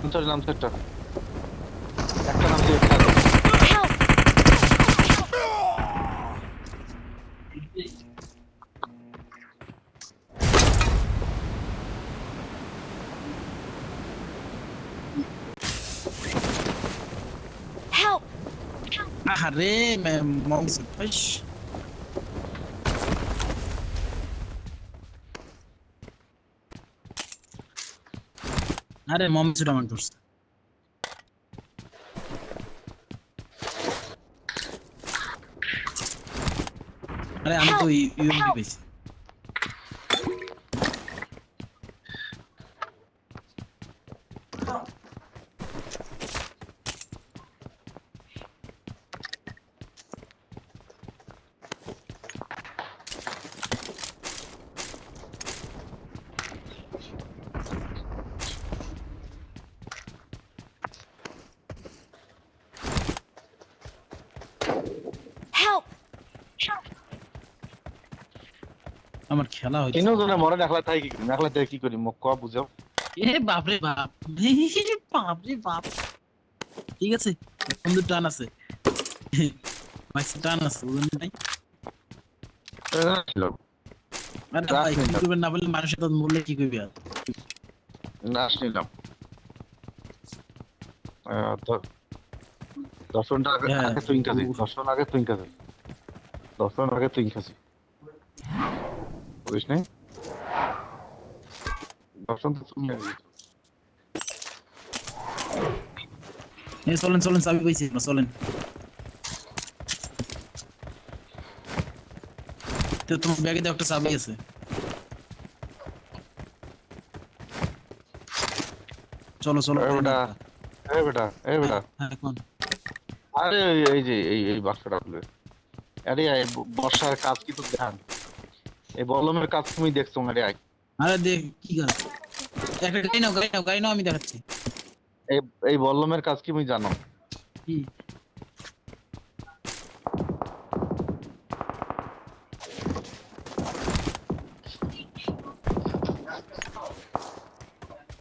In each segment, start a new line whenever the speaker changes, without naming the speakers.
নামছে নামছে একটা একটা নামছে একটা
Help! Help!
আরে মম ফাইশ আরে মম সেটা মান করছে। আরে আমি তো ইউএমপি পেয়েছি
Help!
আমার খেলা হয়েছে
তিনজনে মরে একলা তাই কি করি? একলা তাই কি করি? মোক কয়া বুঝাও
এ বাপরে বাপ। বাপরে বাপ। ঠিক আছে বন্ধু টান আছে। মাইসে টান আছে বুঝলেন নাই? আরে ভাই কি। করবেন না বললে মানুষের তো মরলে কি করবি আর?
নাশ নিলাম আহ, দ- দর্শন আগে
হ্যাঁ।
আগে তুই কাছে দর্শন আগে তুই কাছে দর্শন আগে তুই কাছে বুঝিস নাই দর্শন তো তুমি
এই চলেন চলেন চাবি পাইছি চলেন তো তোমার ব্যাগে তো একটা চাবি আছে চলো চলো
বেটা এ বেটা এ বেটা
হ্যাঁ কোন
আরে এই- যে এই এই বাক্সটা খুলে আরে বর্ষার কাজ কি তো দেখান এই বলমের কাজ তুমি দেখছ আরে আই।
আরে দেখ কি কাজ একটা গাড়ি নাও গাড়ি নাও গাড়ি নাও আমি দেখাচ্ছি।
এই এই বল্লমের কাজ কি তুমি জানো।
কি?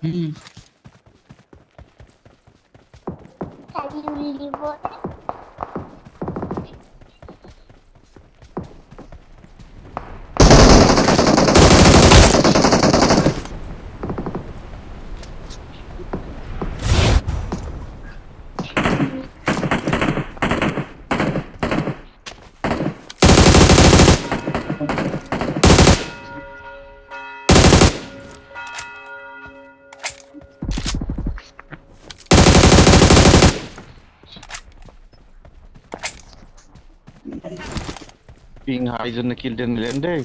হুম।
পিং হাই জন্য কিলটা নিলেন রে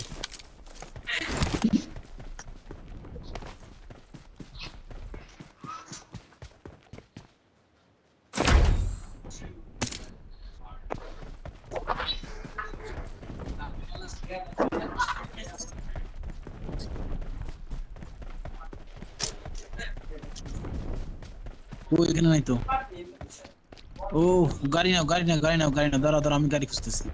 ও এখানে নাই তো ও গাড়ি নাও গাড়ি নাও গাড়ি নাও গাড়ি নাও দাঁড়াও দাঁড়াও আমি গাড়ি খুঁজতেছি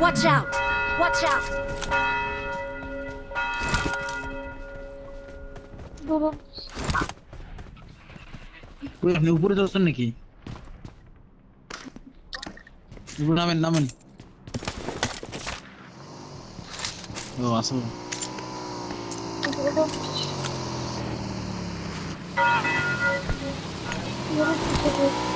Watch out! Watch out!
ওই আপনি উপরে যাচ্ছেন নাকি উপরে নামেন নামেন ও আসো এত like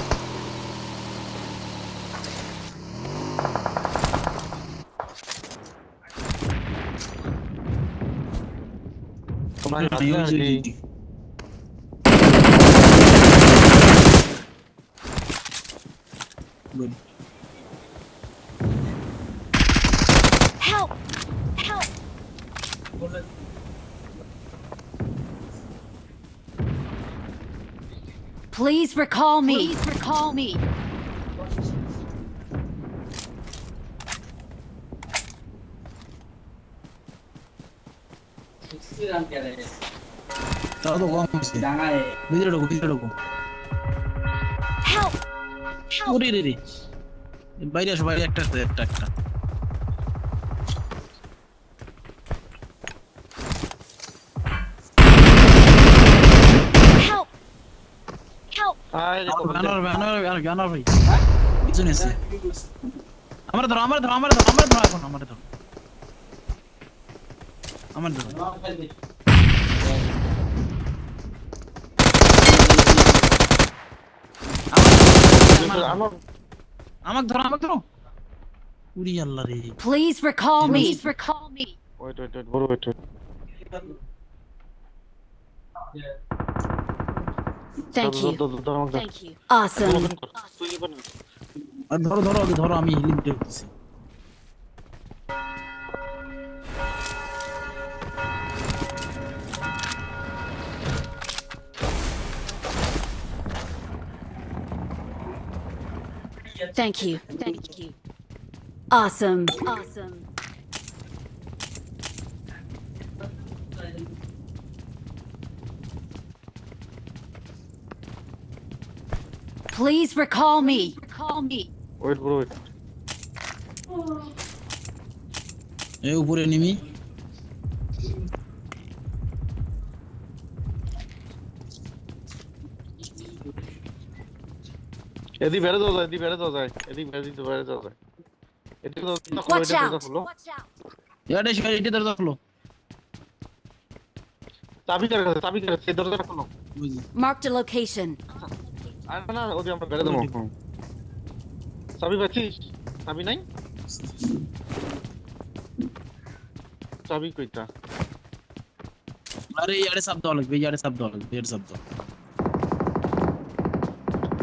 Help! Help! Please recall me. Please recall me.
나도
왕무지 믿으려고 믿으려고 আমার ধরো আমার ধরো আমার ধরো আমার ধরো এখন আমার ধরো I'm gonna do
Please recall me. Please recall me. Thank you. Thank you. Awesome. Thank you. Thank you. Awesome. Awesome. Please recall me. Recall me.
Wait বড় ওয়েট
এই উপরে নিমি
এদি বেড়ে যাওয়া যায় এদি বেড়ে যাওয়া যায়। এদি বেড়ে দিতে বেড়ে যাওয়া যায়। এদিকে তো খুলো। এটা
out.
খুলো
এটা দরজা খুলো।
চাবি কার কাছে চাবি কার কাছে এই দরজাটা খুলো।
বুঝলি।
Marked a
আর না ওদি আমরা বেড়ে দেবো। চাবি পাচ্ছিস? চাবি নাই? চাবি কইটা?
আরে ইয়ারে দেওয়া লাগবে ইয়ারে দেওয়া লাগবে ইয়ারে সাপ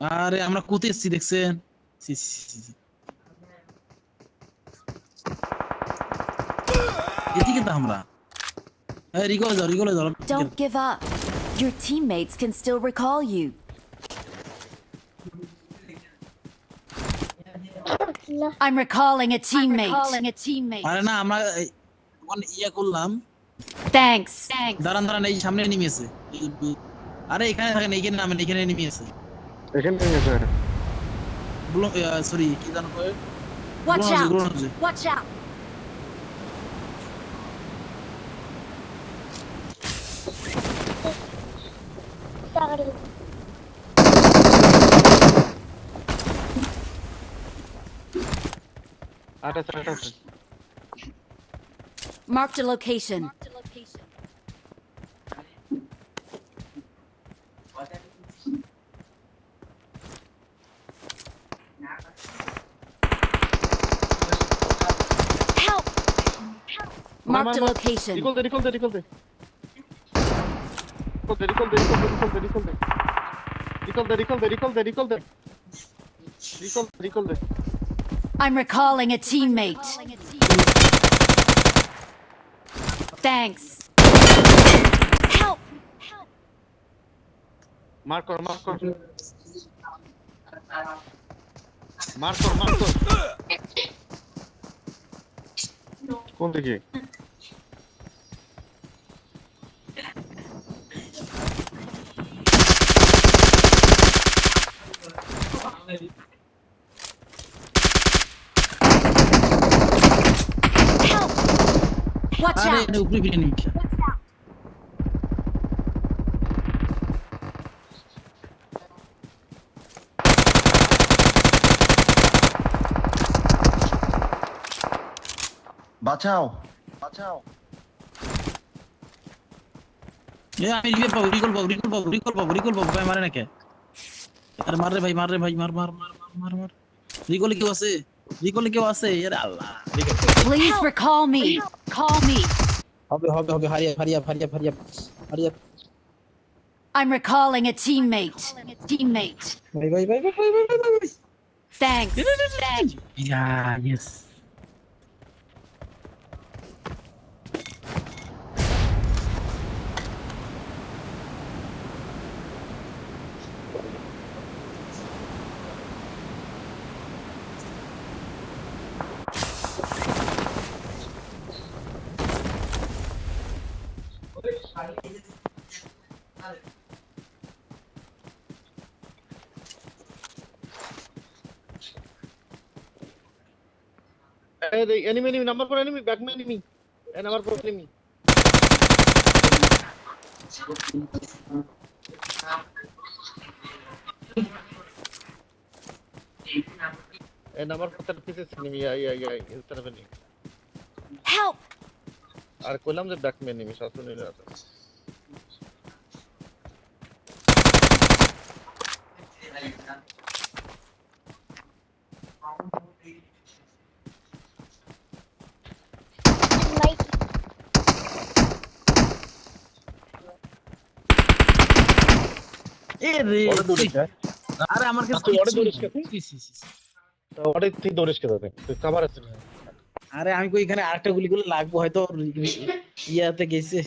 আরে আমরা কোথায় এসছি দেখছেন। এদিকে তো আমরা হ্যাঁ রিকলে যাও রিকলে যাও
Don't give up. Your teammates can still recall you. I'm recalling a teammate. recalling a teammate.
আরে না আমরা এই, ইয়া করলাম.
Thanks.
দাঁড়ান দাঁড়ান এই সামনে নেমেছে আরে এখানে থাকেন এইখানে নামেন এখানে নেমেছে
Veremiyorum sana. Blok
ya sorry কি জানো কয়
Watch out! Watch out! Marked a location. Marked a
Marked a location.
I'm recalling a teammate. Thanks. Help!
Marco, Marco. Marco, Marco. কোন দিকে
Watch
अरे
out!
अरे ऊपरी भी नहीं किया
বাঁচাও বাঁচাও
ये हमें लिए बबरी गोल बबरी गोल बबरी गोल बबरी गोल बबरी हमारे ना क्या আর মার রে ভাই মার রে ভাই মার মার মার মার মার মার রিকলে কেউ আছে রিকলে কেউ আছে আরে Allah
please recall me call me
হবে হবে হবে হারিয়া হারিয়া হারিয়া হারিয়া হারিয়া
I'm recalling a teammate. Teammate.
Bye bye bye bye bye bye bye.
Thanks. Thanks.
Yeah, yes. enemy enemy number four enemy back me enemy. And number four enemy. And number four enemy. Yeah yeah yeah enemy.
Help!
আর কইলাম যে back main Nimi শাস্ত্র নিয়ে আছে।
আরে আমার কাছে
তুই order তুই দৌড়িস কে তুই খাবার আছে।
আরে আমি কই এখানে আরেকটা গুলি করলে লাগবো হয়তো ইয়াতে গেছে